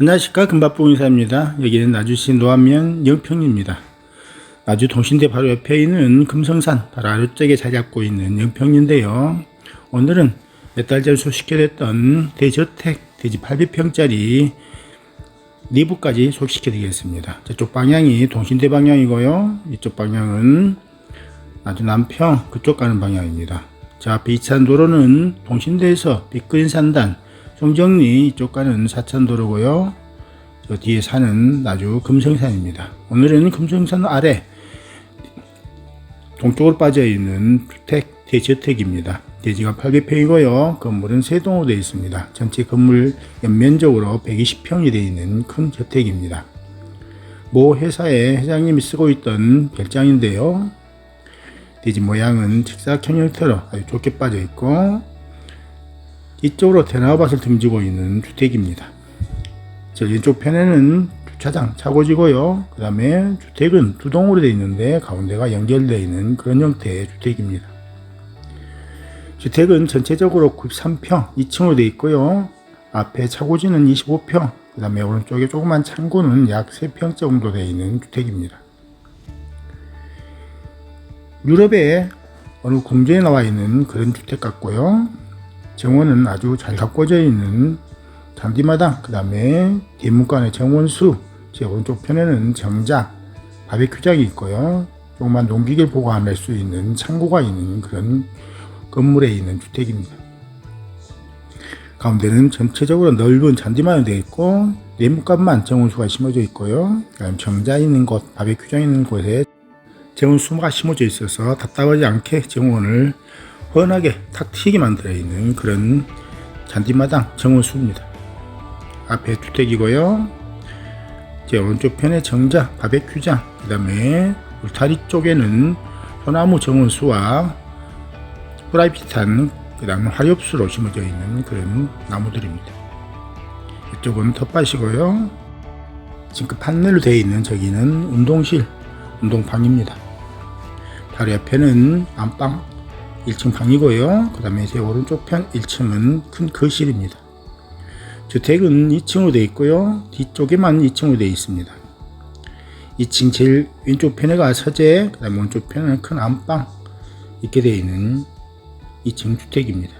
안녕하십니까 금박봉 인사입니다. 여기는 나주시 노안면 영평입니다. 나주 동신대 바로 옆에 있는 금성산 바로 아래쪽에 자리 잡고 있는 영평인데요. 오늘은 몇 달 전 소식해냈던 대저택 대지 800평짜리 내부까지 소개시켜드리겠습니다. 저쪽 방향이 동신대 방향이고요. 이쪽 방향은 아주 남평 그쪽 가는 방향입니다. 저 앞에 이찬 도로는 동신대에서 빅그린 산단 송정리 이쪽 가는 사천도로고요. 저 뒤에 산은 나주 금성산입니다. 오늘은 금성산 아래 동쪽으로 빠져 있는 주택 대저택입니다. 대지가 800평이고요. 건물은 세 동으로 되어 있습니다. 전체 건물 연면적으로 120평이 되어 있는 큰 저택입니다. 모 회사의 회장님이 쓰고 있던 별장인데요. 대지 모양은 직사각 형태로 아주 좋게 빠져 있고 이쪽으로 대나무밭을 등지고 있는 주택입니다. 저 왼쪽 편에는 주차장 차고지고요. 그 다음에 주택은 두 동으로 되어 있는데 가운데가 연결되어 있는 그런 형태의 주택입니다. 주택은 전체적으로 93평 2층으로 되어 있고요. 앞에 차고지는 25평, 그 다음에 오른쪽에 조그만 창고는 약 3평 정도 되어 있는 주택입니다. 유럽의 어느 공주에 나와 있는 그런 주택 같고요. 정원은 아주 잘 가꿔져 있는 잔디마당, 그 다음에 대문간의 정원수, 제 오른쪽 편에는 정자, 바베큐장이 있고요. 조그만 농기계를 보관할 수 있는 창고가 있는 그런 건물에 있는 주택입니다. 가운데는 전체적으로 넓은 잔디마당이 되어 있고 네모간만 정원수가 심어져 있고요. 그다음 정자 있는 곳, 바베큐장 있는 곳에 정원수가 심어져 있어서 답답하지 않게 정원을 훤하게 탁 튀게 만들어 있는 그런 잔디마당 정원수입니다. 앞에 주택이고요. 제 오른쪽 편에 정자, 바베큐장, 그 다음에 울타리 쪽에는 소나무 정원수와 프라이빗한 그 다음에 화렵수로 심어져 있는 그런 나무들입니다. 이쪽은 텃밭이고요. 지금 판넬로 되어 있는 저기는 운동실, 운동방입니다. 바로 옆에는 안방 1층 방이고요. 그 다음에 제 오른쪽 편 1층은 큰 거실입니다. 주택은 2층으로 되어 있고요. 뒤쪽에만 2층으로 되어 있습니다. 2층 제일 왼쪽 편에가 서재, 그 다음에 오른쪽 편에는 큰 안방 이렇게 되어 있는 2층 주택입니다.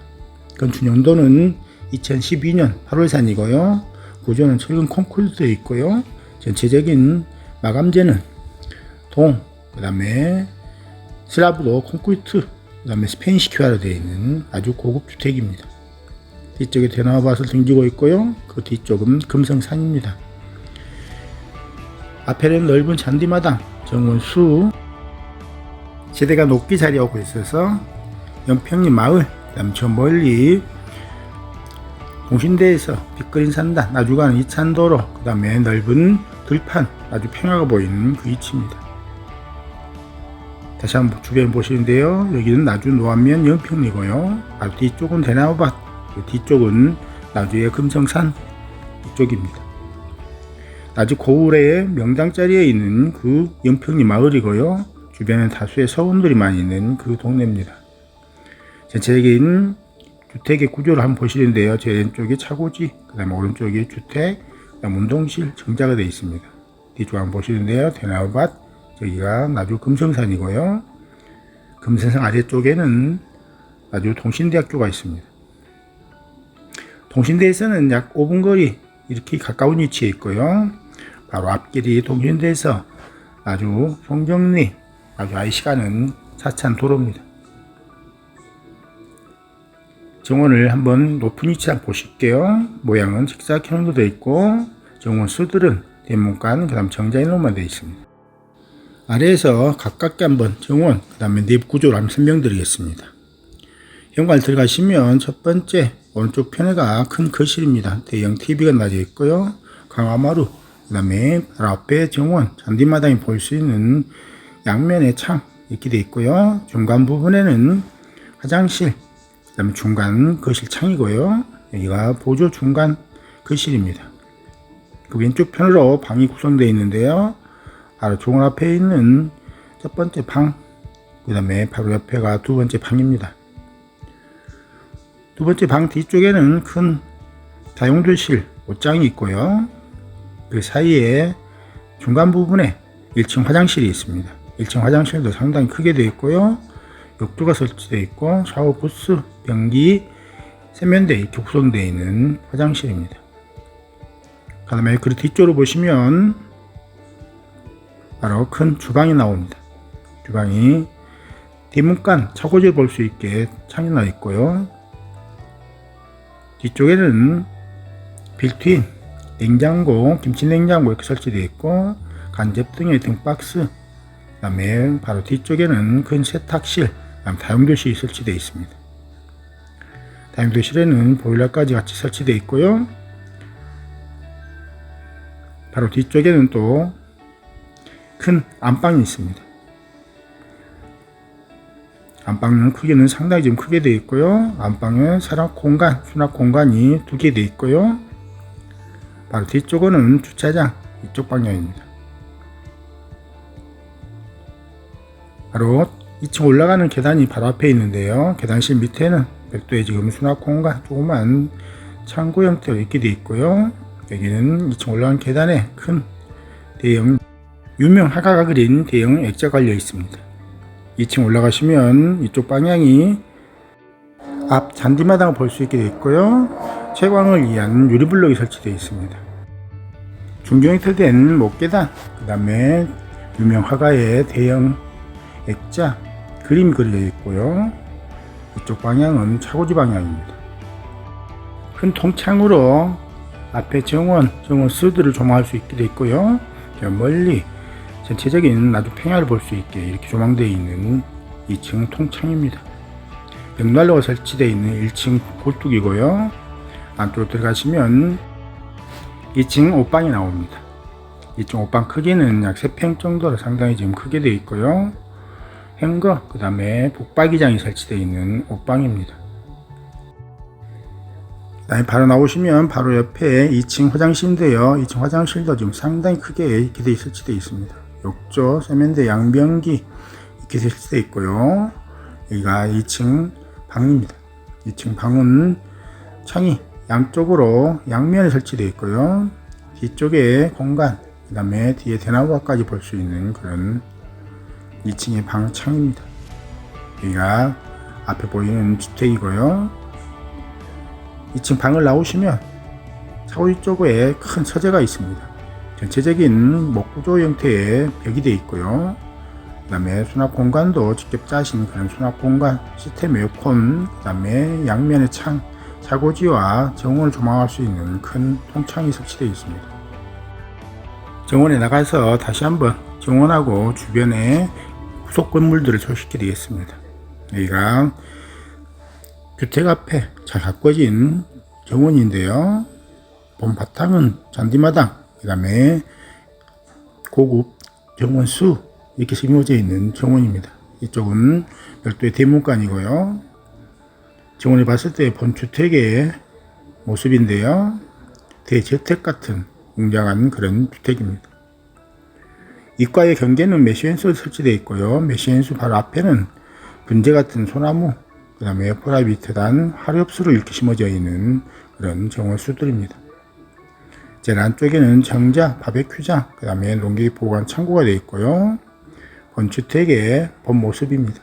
건축 연도는 2012년 8월산이고요. 구조는 철근 콘크리트 되어 있고요. 전체적인 마감재는 동, 그 다음에 슬라브도 콘크리트, 그 다음에 스페인시 큐아로 되어 있는 아주 고급 주택입니다. 뒤쪽에 대나무밭을 등지고 있고요. 그 뒤쪽은 금성산입니다. 앞에는 넓은 잔디마당, 정원 수, 세대가 높게 자리하고 있어서 영평리 마을, 저 멀리 동신대에서 빗그린 산단, 나주가는 이찬도로, 그 다음에 넓은 들판, 아주 평화가 보이는 그 위치입니다. 다시 한번 주변 보시는데요. 여기는 나주 노안면 영평리고요. 바로 뒤쪽은 대나무밭, 그 뒤쪽은 나주의 금성산 이쪽입니다. 나주 고을의 명당자리에 있는 그 영평리 마을이고요. 주변에 다수의 서원들이 많이 있는 그 동네입니다. 전체적인 주택의 구조를 한번 보시는데요. 제 왼쪽이 차고지, 그 다음에 오른쪽이 주택, 그 다음 운동실, 정자가 되어 있습니다. 뒤쪽 한번 보시는데요. 대나무밭, 저기가 나주 금성산이고요. 금성산 아래쪽에는 나주 동신대학교가 있습니다. 동신대에서는 약 5분 거리 이렇게 가까운 위치에 있고요. 바로 앞길이 동신대에서 아주 송정리, 아주 아이시가는 사찬 도로입니다. 정원을 한번 높은 위치 한번 보실게요. 모양은 직사각형으로 되어 있고 정원 수들은 대문간, 그 다음 정자인으로만 되어 있습니다. 아래에서 가깝게 한번 정원, 그 다음에 내부 구조를 한번 설명드리겠습니다. 현관 들어가시면 첫 번째 오른쪽 편에가 큰 거실입니다. 대형 TV가 놔져 있고요. 강화마루, 그 다음에 바로 앞에 정원, 잔디마당이 볼 수 있는 양면에 창 이렇게 되어 있고요. 중간 부분에는 화장실, 그 다음에 중간 거실 창이고요. 여기가 보조 중간 거실입니다. 그 왼쪽 편으로 방이 구성되어 있는데요. 바로 종 앞에 있는 첫 번째 방, 그 다음에 바로 옆에가 두 번째 방입니다. 두 번째 방 뒤쪽에는 큰 다용도실 옷장이 있고요. 그 사이에 중간 부분에 1층 화장실이 있습니다. 1층 화장실도 상당히 크게 되어 있고요. 욕조가 설치되어 있고 샤워 부스, 변기, 세면대 이렇게 구성되어 있는 화장실입니다. 그 다음에 그 뒤쪽으로 보시면 바로 큰 주방이 나옵니다. 주방이 뒷문간 차고지를 볼수 있게 창이 나 있고요. 뒤쪽에는 빌트인 냉장고, 김치 냉장고 이렇게 설치되어 있고 간접 등의 등박스 그 다음에 바로 뒤쪽에는 큰 세탁실, 그다음 다용도실이 설치되어 있습니다. 다용도실에는 보일러까지 같이 설치되어 있고요. 바로 뒤쪽에는 또 큰 안방이 있습니다. 안방은 크기는 상당히 좀 크게 되어 있고요. 안방에 사람 공간, 수납 공간이 두 개 되어 있고요. 바로 뒤쪽은 주차장 이쪽 방향입니다. 바로 2층 올라가는 계단이 바로 앞에 있는데요. 계단실 밑에는 별도의 지금 수납 공간 조그만 창고 형태로 있게 되어 있고요. 여기는 2층 올라가는 계단에 큰 대형 유명 화가가 그린 대형 액자 걸려 있습니다. 2층 올라가시면 이쪽 방향이 앞 잔디마당을 볼 수 있게 되어 있고요. 채광을 위한 유리블록이 설치되어 있습니다. 중경이틀된 목계단, 그 다음에 유명 화가의 대형 액자, 그림이 그려져 있고요. 이쪽 방향은 차고지 방향입니다. 큰 통창으로 앞에 정원, 정원 수들을 조망할 수 있게 되어 있고요. 저 멀리 전체적인 나도 평야를 볼 수 있게 이렇게 조망되어 있는 2층 통창입니다. 벽난로가 설치되어 있는 1층 골뚝이고요. 안쪽으로 들어가시면 2층 옷방이 나옵니다. 2층 옷방 크기는 약 3평 정도로 상당히 지금 크게 되어 있고요. 행거, 그 다음에 북박이장이 설치되어 있는 옷방입니다. 그다음에 바로 나오시면 바로 옆에 2층 화장실인데요. 2층 화장실도 지금 상당히 크게 이렇게 돼 설치되어 있습니다. 욕조, 세면대, 양변기 이렇게 설치되어 있고요. 여기가 2층 방입니다. 2층 방은 창이 양쪽으로 양면에 설치되어 있고요. 뒤쪽에 공간, 그 다음에 뒤에 대나무까지 볼 수 있는 그런 2층의 방 창입니다. 여기가 앞에 보이는 주택이고요. 2층 방을 나오시면 차고지 쪽에 큰 서재가 있습니다. 전체적인 목구조 형태의 벽이 되어 있고요. 그 다음에 수납 공간도 직접 짜신 그런 수납 공간, 시스템 에어컨, 그 다음에 양면의 창, 차고지와 정원을 조망할 수 있는 큰 통창이 설치되어 있습니다. 정원에 나가서 다시 한번 정원하고 주변에 후속 건물들을 소식해 드리겠습니다. 여기가 주택 앞에 잘 가꿔진 정원인데요. 본 바탕은 잔디마당, 그 다음에 고급 정원수 이렇게 심어져 있는 정원입니다. 이쪽은 별도의 대문관이고요. 정원을 봤을 때 본 주택의 모습인데요. 대저택 같은 웅장한 그런 주택입니다. 입과의 경계는 메시엔수 설치되어 있고요. 메시엔수 바로 앞에는 분재 같은 소나무, 그 다음에 프라이빗한 화렵수로 이렇게 심어져 있는 그런 정원수들입니다. 제일 안쪽에는 정자, 바베큐장, 그 다음에 농기 보관 창고가 되어 있고요. 본주택의 본 모습입니다.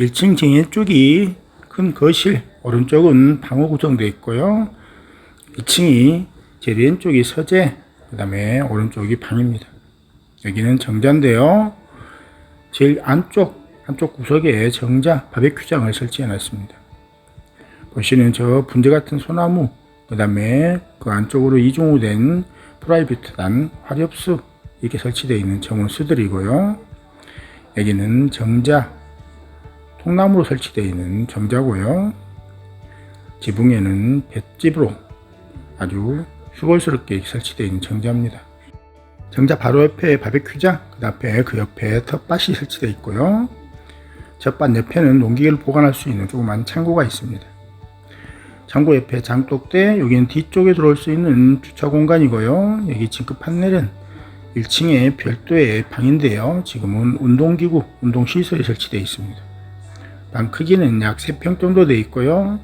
1층 정인 쪽이 큰 거실, 오른쪽은 방으로 구성되어 있고요. 2층이 제일 왼쪽이 서재, 그 다음에 오른쪽이 방입니다. 여기는 정자인데요. 제일 안쪽, 한쪽 구석에 정자, 바베큐장을 설치해 놨습니다. 보시는 저 분재 같은 소나무, 그 다음에 그 안쪽으로 이중호된 프라이빗한 화렵수 이렇게 설치되어 있는 정원수들이고요. 여기는 정자, 통나무로 설치되어 있는 정자고요. 지붕에는 볏집으로 아주 휘골스럽게 설치되어 있는 정자입니다. 정자 바로 옆에 바베큐장, 그 앞에 그 옆에 텃밭이 설치되어 있고요. 텃밭 옆에는 농기계를 보관할 수 있는 조그만 창고가 있습니다. 창고 옆에 장독대, 여기는 뒤쪽에 들어올 수 있는 주차 공간이고요. 여기 진급 판넬은 1층에 별도의 방인데요. 지금은 운동기구, 운동시설이 설치되어 있습니다. 방 크기는 약 3평 정도 되어 있고요.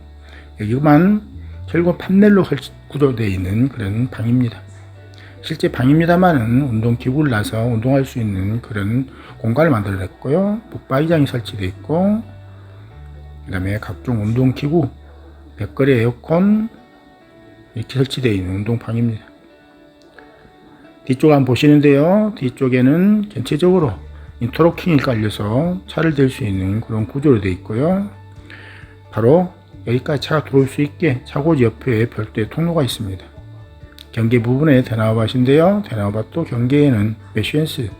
여기만 결국 판넬로 구조되어 있는 그런 방입니다. 실제 방입니다만은 운동기구를 놔서 운동할 수 있는 그런 공간을 만들어냈고요. 북바이장이 설치되어 있고, 그 다음에 각종 운동기구, 백거리 에어컨, 이렇게 설치되어 있는 운동방입니다. 뒤쪽 한번 보시는데요. 뒤쪽에는 전체적으로 인터로킹이 깔려서 차를 댈 수 있는 그런 구조로 되어 있고요. 바로 여기까지 차가 들어올 수 있게 차고지 옆에 별도의 통로가 있습니다. 경계 부분에 대나무밭인데요. 대나무밭도 경계에는 메쉬엔스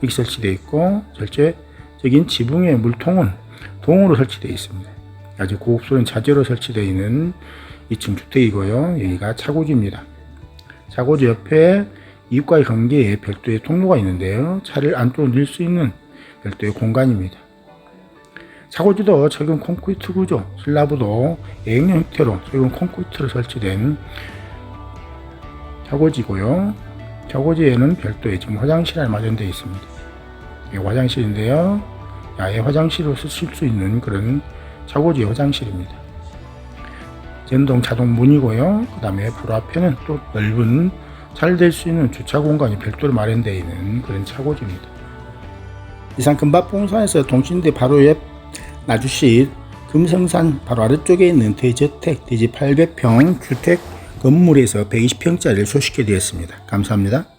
이렇게 설치되어 있고 전체적인 지붕의 물통은 동으로 설치되어 있습니다. 아주 고급스러운 자재로 설치되어 있는 2층 주택이고요. 여기가 차고지입니다. 차고지 옆에 이웃과의 관계에 별도의 통로가 있는데요. 차를 안쪽으로 넣을 수 있는 별도의 공간입니다. 차고지도 최근 콘크리트 구조, 슬라브도 A형 형태로 최근 콘크리트로 설치된 차고지고요. 차고지에는 별도의 지금 화장실이 마련되어 있습니다. 화장실인데요. 야외 화장실로 쓰실 수 있는 그런 차고지 화장실입니다. 전동 자동 문이고요. 그 다음에 바로 앞에는 또 넓은 잘 될 수 있는 주차 공간이 별도로 마련되어 있는 그런 차고지입니다. 이상 금박봉산에서 동신대 바로 옆 나주시 금성산 바로 아래쪽에 있는 대저택 대지 800평 주택 건물에서 120평짜리를 소식해 드렸습니다. 감사합니다.